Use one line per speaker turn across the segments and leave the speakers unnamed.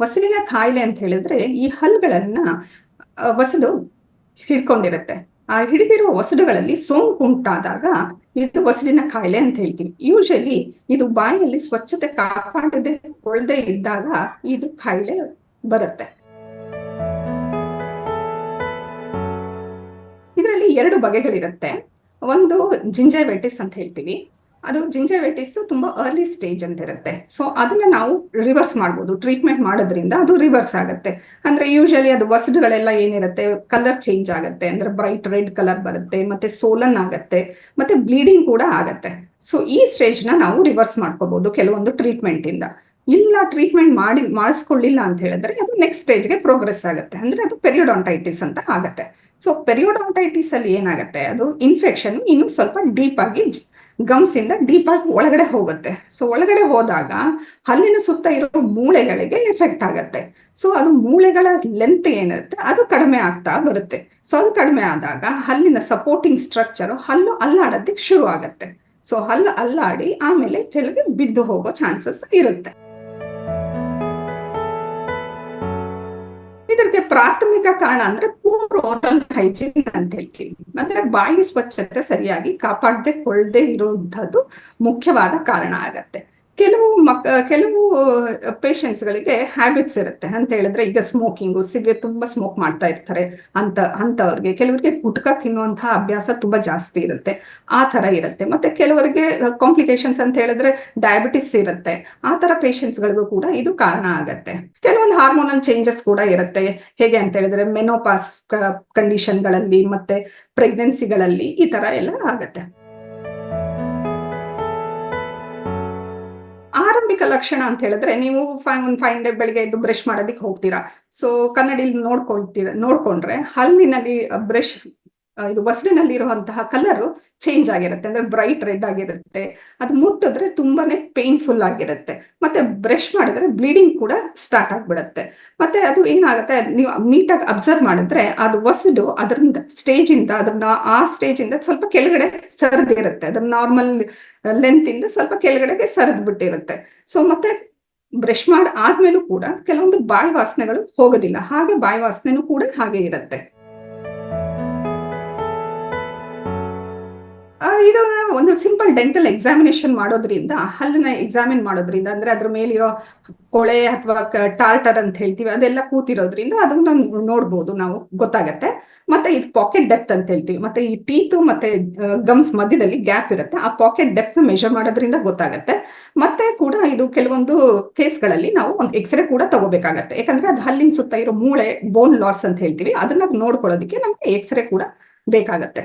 ವಸಲಿನ ಕಾಯಿಲೆ ಅಂತ ಹೇಳಿದ್ರೆ ಈ ಹಲ್ಗಳನ್ನ ವಸಲು ಹಿಡ್ಕೊಂಡಿರುತ್ತೆ. ಆ ಹಿಡಿದಿರುವ ವಸಡುಗಳಲ್ಲಿ ಸೋಂಕು ಉಂಟಾದಾಗ ಇದು ವಸಲಿನ ಕಾಯಿಲೆ ಅಂತ ಹೇಳ್ತೀವಿ. ಯೂಶಲಿ ಇದು ಬಾಯಲ್ಲಿ ಸ್ವಚ್ಛತೆ ಕಾಪಾಡದೆ ಕೊಳ್ಳದೆ ಇದ್ದಾಗ ಇದು ಕಾಯಿಲೆ ಬರುತ್ತೆ. ಇದರಲ್ಲಿ ಎರಡು ಬಗೆಗಳಿರುತ್ತೆ. ಒಂದು ಜಿಂಜೈವೆಟಿಸ್ ಅಂತ ಹೇಳ್ತೀವಿ. ಅದು ಜಿಂಜೈವೆಟಿಸ್ ತುಂಬಾ ಅರ್ಲಿ ಸ್ಟೇಜ್ ಅಂತ ಇರುತ್ತೆ ಸೊ ಅದನ್ನ ನಾವು ರಿವರ್ಸ್ ಮಾಡ್ಬೋದು. ಟ್ರೀಟ್ಮೆಂಟ್ ಮಾಡೋದ್ರಿಂದ ಅದು ರಿವರ್ಸ್ ಆಗುತ್ತೆ. ಅಂದ್ರೆ ಯೂಶಲಿ ಅದು ವಸಡುಗಳೆಲ್ಲ ಏನಿರುತ್ತೆ ಕಲರ್ ಚೇಂಜ್ ಆಗುತ್ತೆ. ಅಂದ್ರೆ ಬ್ರೈಟ್ ರೆಡ್ ಕಲರ್ ಬರುತ್ತೆ, ಮತ್ತೆ ಸೋಲನ್ ಆಗುತ್ತೆ, ಮತ್ತೆ ಬ್ಲೀಡಿಂಗ್ ಕೂಡ ಆಗತ್ತೆ. ಸೊ ಈ ಸ್ಟೇಜ್ನ ನಾವು ರಿವರ್ಸ್ ಮಾಡ್ಕೋಬಹುದು ಕೆಲವೊಂದು ಟ್ರೀಟ್ಮೆಂಟ್ ಇಂದ. ಇಲ್ಲ ಟ್ರೀಟ್ಮೆಂಟ್ ಮಾಡಿ, ಮಾಡಿಸ್ಕೊಳ್ಳಿಲ್ಲ ಅಂತ ಹೇಳಿದ್ರೆ ಅದು ನೆಕ್ಸ್ಟ್ ಸ್ಟೇಜ್ಗೆ ಪ್ರೋಗ್ರೆಸ್ ಆಗುತ್ತೆ. ಅಂದ್ರೆ ಅದು ಪೆರಿಯೋಡಾಂಟೈಟಿಸ್ ಅಂತ ಆಗತ್ತೆ. ಸೊ ಪೆರಿಯೋಡಾಂಟೈಟಿಸ್ ಅಲ್ಲಿ ಏನಾಗುತ್ತೆ? ಅದು ಇನ್ಫೆಕ್ಷನ್ ಇನ್ನು ಸ್ವಲ್ಪ ಡೀಪ್ ಆಗಿ ಗಮ್ಸ್ ಇಂದ ಡೀಪ್ ಒಳಗಡೆ ಹೋಗುತ್ತೆ. ಸೊ ಒಳಗಡೆ ಹೋದಾಗ ಹಲ್ಲಿನ ಸುತ್ತ ಇರೋ ಮೂಳೆಗಳಿಗೆ ಎಫೆಕ್ಟ್ ಆಗುತ್ತೆ. ಸೊ ಅದು ಮೂಳೆಗಳ ಲೆಂತ್ ಏನಿರುತ್ತೆ, ಅದು ಕಡಿಮೆ ಆಗ್ತಾ ಬರುತ್ತೆ. ಸೊ ಅದು ಕಡಿಮೆ ಆದಾಗ ಹಲ್ಲಿನ ಸಪೋರ್ಟಿಂಗ್ ಸ್ಟ್ರಕ್ಚರ್ ಹಲ್ಲು ಅಲ್ಲಾಡೋದಕ್ಕೆ ಶುರು ಆಗುತ್ತೆ ಸೊ ಹಲ್ಲು ಅಲ್ಲಾಡಿ ಆಮೇಲೆ ಕೆಳಗೆ ಬಿದ್ದು ಹೋಗೋ ಚಾನ್ಸಸ್ ಇರುತ್ತೆ. ಇದಕ್ಕೆ ಪ್ರಾಥಮಿಕ ಕಾರಣ ಅಂದ್ರೆ ಪೂರ್ ಓರಲ್ ಹೈಜೀನ್ ಅಂತ ಹೇಳ್ತೀವಿ. ಅಂದ್ರೆ ಬಾಯಿ ಸ್ವಚ್ಛತೆ ಸರಿಯಾಗಿ ಕಾಪಾಡದೆ ಕೊಳ್ಳದೆ ಇರುವಂತದ್ದು ಮುಖ್ಯವಾದ ಕಾರಣ ಆಗತ್ತೆ. ಕೆಲವು ಮಕ್, ಕೆಲವು ಪೇಷಂಟ್ಸ್ಗಳಿಗೆ ಗಳಿಗೆ ಹ್ಯಾಬಿಟ್ಸ್ ಇರುತ್ತೆ. ಅಂತ ಹೇಳಿದ್ರೆ ಈಗ ಸ್ಮೋಕಿಂಗು ಸಿಗೆ ತುಂಬಾ ಸ್ಮೋಕ್ ಮಾಡ್ತಾ ಇರ್ತಾರೆ ಅಂತ ಅಂತವ್ರಿಗೆ ಕೆಲವರಿಗೆ ಗುಟ್ಕ ತಿನ್ನುವಂತಹ ಅಭ್ಯಾಸ ತುಂಬಾ ಜಾಸ್ತಿ ಇರುತ್ತೆ. ಆ ತರ ಇರುತ್ತೆ. ಮತ್ತೆ ಕೆಲವರಿಗೆ ಕಾಂಪ್ಲಿಕೇಶನ್ಸ್ ಅಂತ ಹೇಳಿದ್ರೆ ಡಯಾಬಿಟಿಸ್ ಇರುತ್ತೆ. ಆ ತರ ಪೇಷಂಟ್ಸ್ಗಳಿಗೂ ಗಳಿಗೂ ಕೂಡ ಇದು ಕಾರಣ ಆಗತ್ತೆ. ಕೆಲವೊಂದು ಹಾರ್ಮೋನಲ್ ಚೇಂಜಸ್ ಕೂಡ ಇರುತ್ತೆ. ಹೇಗೆ ಅಂತ ಹೇಳಿದ್ರೆ ಮೆನೋಪಾಸ್ ಕಂಡೀಷನ್ಗಳಲ್ಲಿ ಮತ್ತೆ ಪ್ರೆಗ್ನೆನ್ಸಿಗಳಲ್ಲಿ ಈ ತರ ಎಲ್ಲ ಆಗತ್ತೆ. ಆರಂಭಿಕ ಲಕ್ಷಣ ಅಂತ ಹೇಳಿದ್ರೆ ನೀವು ಫೈ, ಒಂದು ಫೈವ್ ಡೇ ಬೆಳಿಗ್ಗೆ ಎದ್ದು ಬ್ರಷ್ ಮಾಡೋದಕ್ಕೆ ಹೋಗ್ತೀರಾ. ಸೊ ಕನ್ನಡಿಲಿ ನೋಡ್ಕೊಳ್ತೀರ, ನೋಡ್ಕೊಂಡ್ರೆ ಹಲ್ಲಿನಲ್ಲಿ ಬ್ರಷ್ ಇದು ವಸಡಿನಲ್ಲಿ ಇರುವಂತಹ ಕಲರ್ ಚೇಂಜ್ ಆಗಿರುತ್ತೆ. ಅಂದ್ರೆ ಬ್ರೈಟ್ ರೆಡ್ ಆಗಿರುತ್ತೆ. ಅದು ಮುಟ್ಟಿದ್ರೆ ತುಂಬಾನೇ ಪೇನ್ಫುಲ್ ಆಗಿರುತ್ತೆ. ಮತ್ತೆ ಬ್ರಷ್ ಮಾಡಿದ್ರೆ ಬ್ಲೀಡಿಂಗ್ ಕೂಡ ಸ್ಟಾರ್ಟ್ ಆಗ್ಬಿಡುತ್ತೆ. ಮತ್ತೆ ಅದು ಏನಾಗುತ್ತೆ? ನೀವು ನೀಟಾಗಿ ಅಬ್ಸರ್ವ್ ಮಾಡಿದ್ರೆ ಅದು ವಸಡು ಅದರಿಂದ ಸ್ಟೇಜ್ ಇಂದ ಅದನ್ನ ಆ ಸ್ಟೇಜ್ ಇಂದ ಸ್ವಲ್ಪ ಕೆಳಗಡೆ ಸರಿದಿರುತ್ತೆ. ಅದನ್ನ ನಾರ್ಮಲ್ ಲೆಂತ್ ಇಂದ ಸ್ವಲ್ಪ ಕೆಳಗಡೆಗೆ ಸರಿದ್ ಬಿಟ್ಟಿರುತ್ತೆ ಸೊ ಮತ್ತೆ ಬ್ರಷ್ ಮಾಡಿ ಆದ್ಮೇಲೂ ಕೂಡ ಕೆಲವೊಂದು ಬಾಯಿ ವಾಸನೆಗಳು ಹೋಗೋದಿಲ್ಲ. ಹಾಗೆ ಬಾಯಿ ವಾಸನೆನೂ ಕೂಡ ಹಾಗೆ ಇರುತ್ತೆ. ಇದನ್ನ ಒಂದು ಸಿಂಪಲ್ ಡೆಂಟಲ್ ಎಕ್ಸಾಮಿನೇಷನ್ ಮಾಡೋದ್ರಿಂದ, ಹಲ್ಲನ್ನ ಎಕ್ಸಾಮಿನ್ ಮಾಡೋದ್ರಿಂದ, ಅಂದ್ರೆ ಅದ್ರ ಮೇಲಿರೋ ಕೊಳೆ ಅಥವಾ ಟಾರ್ಟರ್ ಅಂತ ಹೇಳ್ತೀವಿ, ಅದೆಲ್ಲ ಕೂತಿರೋದ್ರಿಂದ ಅದನ್ನ ನೋಡ್ಬೋದು ನಾವು, ಗೊತ್ತಾಗತ್ತೆ. ಮತ್ತೆ ಇದು ಪಾಕೆಟ್ ಡೆಪ್ತ್ ಅಂತ ಹೇಳ್ತೀವಿ, ಮತ್ತೆ ಈ ಟೀತು ಮತ್ತೆ ಗಮ್ಸ್ ಮಧ್ಯದಲ್ಲಿ ಗ್ಯಾಪ್ ಇರುತ್ತೆ, ಆ ಪಾಕೆಟ್ ಡೆಪ್ತ್ ಮೆಷರ್ ಮಾಡೋದ್ರಿಂದ ಗೊತ್ತಾಗತ್ತೆ. ಮತ್ತೆ ಕೂಡ ಇದು ಕೆಲವೊಂದು ಕೇಸ್ಗಳಲ್ಲಿ ನಾವು ಒಂದು ಎಕ್ಸ್ರೇ ಕೂಡ ತಗೋಬೇಕಾಗತ್ತೆ, ಯಾಕಂದ್ರೆ ಅದು ಹಲ್ಲಿನ ಸುತ್ತ ಇರೋ ಮೂಳೆ ಬೋನ್ ಲಾಸ್ ಅಂತ ಹೇಳ್ತೀವಿ, ಅದನ್ನ ನೋಡ್ಕೊಳ್ಳೋದಕ್ಕೆ ನಮ್ಗೆ ಎಕ್ಸ್ರೇ ಕೂಡ ಬೇಕಾಗತ್ತೆ.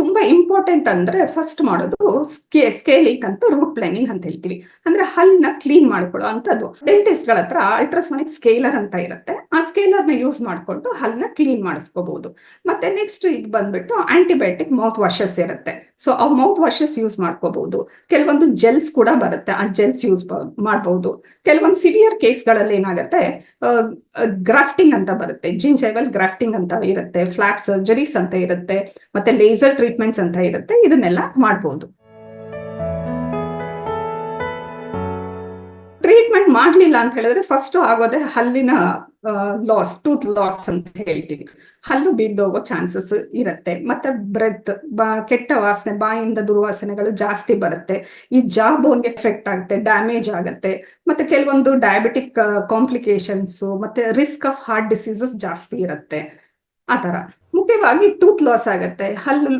ತುಂಬಾ ಇಂಪಾರ್ಟೆಂಟ್ ಅಂದ್ರೆ ಫಸ್ಟ್ ಮಾಡೋದು ಸ್ಕೇ ಸ್ಕೇಲಿಂಗ್ ಅಂತ ರೂಟ್ ಪ್ಲಾನಿಂಗ್ ಅಂತ ಹೇಳ್ತೀವಿ. ಅಂದ್ರೆ ಹಲ್ಲನ್ನ ಕ್ಲೀನ್ ಮಾಡ್ಕೊಳ್ಳೋ ಅಂತದ್ದು ಡೆಂಟಿಸ್ಟ್ಗಳ ಹತ್ರ ಅಲ್ಟ್ರಾಸೋನಿಕ್ ಸ್ಕೇಲರ್ ಅಂತ ಇರುತ್ತೆ. ಆ ಸ್ಕೇಲರ್ನ ಯೂಸ್ ಮಾಡ್ಕೊಂಡು ಹಲ್ಲನ್ನ ಕ್ಲೀನ್ ಮಾಡಿಸ್ಕೋಬಹುದು ಮತ್ತೆ ನೆಕ್ಸ್ಟ್ ಈಗ ಬಂದ್ಬಿಟ್ಟು ಆಂಟಿಬಯೋಟಿಕ್ ಮೌತ್ ವಾಶಸ್ ಇರುತ್ತೆ. ಸೊ ಆ ಮೌತ್ ವಾಶಸ್ ಯೂಸ್ ಮಾಡ್ಕೋಬಹುದು ಕೆಲವೊಂದು ಜೆಲ್ಸ್ ಕೂಡ ಬರುತ್ತೆ. ಆ ಜೆಲ್ಸ್ ಯೂಸ್ ಮಾಡಬಹುದು ಕೆಲವೊಂದು ಸಿವಿಯರ್ ಕೇಸ್ಗಳಲ್ಲಿ ಏನಾಗುತ್ತೆ ಗ್ರಾಫ್ಟಿಂಗ್ ಅಂತ ಬರುತ್ತೆ. ಜಿಂಜೈವಲ್ ಗ್ರಾಫ್ಟಿಂಗ್ ಅಂತ ಇರುತ್ತೆ. ಫ್ಲಾಪ್ ಸರ್ಜರೀಸ್ ಅಂತ ಇರುತ್ತೆ. ಮತ್ತೆ ಲೇಸರ್ ಟ್ರೀಟ್ಮೆಂಟ್ಸ್ ಅಂತ ಇರುತ್ತೆ. ಇದನ್ನೆಲ್ಲ ಮಾಡಬಹುದು ಟ್ರೀಟ್ಮೆಂಟ್ ಮಾಡ್ಲಿಲ್ಲ ಅಂತ ಹೇಳಿದ್ರೆ ಫಸ್ಟ್ ಆಗೋದೆ ಹಲ್ಲಿನ ಲಾಸ್ ಟೂತ್ ಲಾಸ್ ಅಂತ ಹೇಳ್ತೀವಿ. ಹಲ್ಲು ಬಿದ್ದೋಗೋ ಚಾನ್ಸಸ್ ಇರುತ್ತೆ. ಮತ್ತೆ ಬ್ರೆತ್ ಬಾ, ಕೆಟ್ಟ ವಾಸನೆ, ಬಾಯಿಂದ ದುರ್ವಾಸನೆಗಳು ಜಾಸ್ತಿ ಬರುತ್ತೆ. ಈ ಜಾ ಬೋನ್ಗೆ ಎಫೆಕ್ಟ್ ಆಗುತ್ತೆ ಡ್ಯಾಮೇಜ್ ಆಗುತ್ತೆ. ಮತ್ತೆ ಕೆಲವೊಂದು ಡಯಾಬಿಟಿಕ್ ಕಾಂಪ್ಲಿಕೇಶನ್ಸ್ ಮತ್ತೆ ರಿಸ್ಕ್ ಆಫ್ ಹಾರ್ಟ್ ಡಿಸೀಸಸ್ ಜಾಸ್ತಿ ಇರುತ್ತೆ. ಆ ತರ ಮುಖ್ಯವಾಗಿ ಟೂತ್ ಲಾಸ್ ಆಗುತ್ತೆ. ಹಲ್ಲು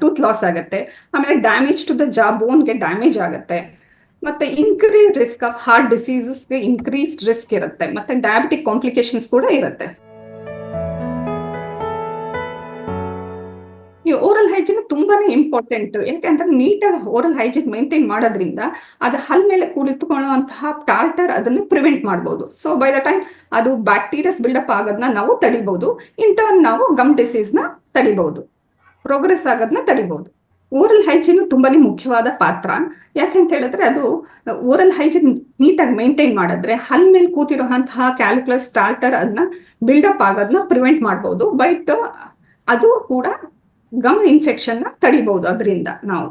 ಟೂತ್ ಲಾಸ್ ಆಗುತ್ತೆ. ಆಮೇಲೆ ಡ್ಯಾಮೇಜ್ ಟು ದ ಜಾ ಬೋನ್ಗೆ ಡ್ಯಾಮೇಜ್ ಆಗುತ್ತೆ. ಮತ್ತೆ ಇನ್ಕ್ರೀಸ್ ರಿಸ್ಕ್ ಆಫ್ ಹಾರ್ಟ್ ಡಿಸೀಸಸ್ಗೆ ಇನ್ಕ್ರೀಸ್ಡ್ ರಿಸ್ಕ್ ಇರುತ್ತೆ. ಮತ್ತೆ ಡಯಾಬಿಟಿಕ್ ಕಾಂಪ್ಲಿಕೇಶನ್ಸ್ ಕೂಡ ಇರುತ್ತೆ. ಈ ಓರಲ್ ಹೈಜಿನ್ ತುಂಬಾನೇ ಇಂಪಾರ್ಟೆಂಟ್ ಯಾಕೆಂದ್ರೆ ನೀಟಾಗಿ ಓರಲ್ ಹೈಜಿನ್ ಮೇಂಟೈನ್ ಮಾಡೋದ್ರಿಂದ ಅದು ಹಲ್ ಮೇಲೆ ಕುಳಿತುಕೊಳ್ಳುವಂತಹ ಟಾರ್ಟರ್ ಅದನ್ನ ಪ್ರಿವೆಂಟ್ ಮಾಡಬಹುದು ಸೊ ಬೈ ದ ಟೈಮ್ ಅದು ಬ್ಯಾಕ್ಟೀರಿಯಸ್ ಬಿಲ್ಡಪ್ ಆಗೋದನ್ನ ನಾವು ತಡಿಬಹುದು ಇನ್ ಟರ್ನ್ ನಾವು ಗಮ್ ಡಿಸೀಸ್ನ ತಡಿಬಹುದು ಪ್ರೋಗ್ರೆಸ್ ಆಗೋದನ್ನ ತಡಿಬಹುದು ಓರಲ್ ಹೈಜಿನ್ ತುಂಬಾನೇ ಮುಖ್ಯವಾದ ಪಾತ್ರ. ಯಾಕಂತ ಹೇಳಿದ್ರೆ ಅದು ಓರಲ್ ಹೈಜಿನ್ ನೀಟಾಗಿ ಮೇಂಟೈನ್ ಮಾಡಿದ್ರೆ ಹಲ್ ಮೇಲೆ ಕೂತಿರೋಂತಹ ಕ್ಯಾಲ್ಕುಲಸ್ ಸ್ಟಾರ್ಟರ್ ಅದನ್ನ ಬಿಲ್ಡಪ್ ಆಗೋದನ್ನ ಪ್ರಿವೆಂಟ್ ಮಾಡ್ಬೋದು. ಬಟ್ ಅದು ಕೂಡ ಗಮ್ ಇನ್ಫೆಕ್ಷನ್ನ ತಡಿಬಹುದು ಅದರಿಂದ ನಾವು.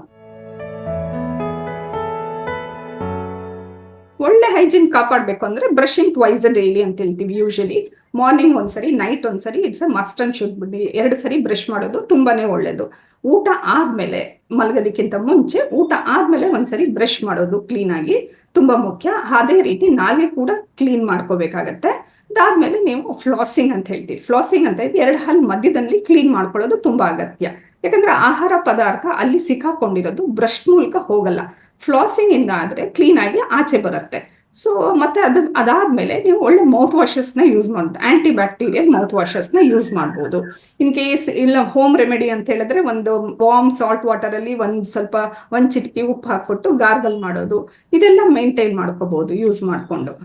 ಒಳ್ಳೆ ಹೈಜೀನ್ ಕಾಪಾಡಬೇಕು ಅಂದ್ರೆ ಬ್ರಷಿಂಗ್ ಟ್ವೈಸ್ ಡೈಲಿ ಅಂತ ಹೇಳ್ತೀವಿ ಯೂಶಲಿ ಮಾರ್ನಿಂಗ್ ಒಂದ್ಸರಿ ನೈಟ್ ಒಂದ್ಸರಿ it's a must and should ಬಿಡಿ. ಎರಡು ಸರಿ ಬ್ರಷ್ ಮಾಡೋದು ತುಂಬಾನೇ ಒಳ್ಳೇದು. ಊಟ ಆದ್ಮೇಲೆ ಮಲಗೋದಕ್ಕಿಂತ ಮುಂಚೆ ಊಟ ಆದ್ಮೇಲೆ ಒಂದ್ಸರಿ ಬ್ರಷ್ ಮಾಡೋದು ಕ್ಲೀನ್ ಆಗಿ ತುಂಬಾ ಮುಖ್ಯ. ಅದೇ ರೀತಿ ನಾಲ್ಗೆ ಕೂಡ ಕ್ಲೀನ್ ಮಾಡ್ಕೋಬೇಕಾಗತ್ತೆ. ಅದಾದ್ಮೇಲೆ ನೀವು ಫ್ಲಾಸಿಂಗ್ ಅಂತ ಹೇಳ್ತೀವಿ ಫ್ಲಾಸಿಂಗ್ ಅಂತ ಇದ್ದು ಎರಡು ಹಲ್ ಮಧ್ಯದಲ್ಲಿ ಕ್ಲೀನ್ ಮಾಡ್ಕೊಳ್ಳೋದು ತುಂಬಾ ಅಗತ್ಯ. ಯಾಕಂದ್ರೆ ಆಹಾರ ಪದಾರ್ಥ ಅಲ್ಲಿ ಸಿಕ್ಕಾಕೊಂಡಿರೋದು ಬ್ರಷ್ ಮೂಲಕ ಹೋಗಲ್ಲ. ಫ್ಲಾಸಿಂಗ್ ಇಂದ ಆದ್ರೆ ಕ್ಲೀನ್ ಆಗಿ ಆಚೆ ಬರುತ್ತೆ. ಸೊ ಮತ್ತೆ ಅದ, ಅದಾದ್ಮೇಲೆ ನೀವು ಒಳ್ಳೆ ಮೌತ್ ವಾಷಸ್ನ ಯೂಸ್ ಮಾಡ್ಬೋದು. ಆಂಟಿ ಬ್ಯಾಕ್ಟೀರಿಯಲ್ ಮೌತ್ ವಾಷಸ್ನ ಯೂಸ್ ಮಾಡ್ಬೋದು. ಇನ್ ಕೇಸ್ ಇಲ್ಲ ಹೋಮ್ ರೆಮಿಡಿ ಅಂತ ಹೇಳಿದ್ರೆ ಒಂದು ವಾರ್ಮ್ ಸಾಲ್ಟ್ ವಾಟರ್ ಅಲ್ಲಿ ಒಂದ್ ಸ್ವಲ್ಪ, ಒಂದ್ ಚಿಟಿಕೆ ಉಪ್ಪು ಹಾಕ್ಬಿಟ್ಟು ಗಾರ್ಗಲ್ ಮಾಡೋದು. ಇದೆಲ್ಲ ಮೇಂಟೈನ್ ಮಾಡ್ಕೋಬಹುದು ಯೂಸ್ ಮಾಡ್ಕೊಂಡು.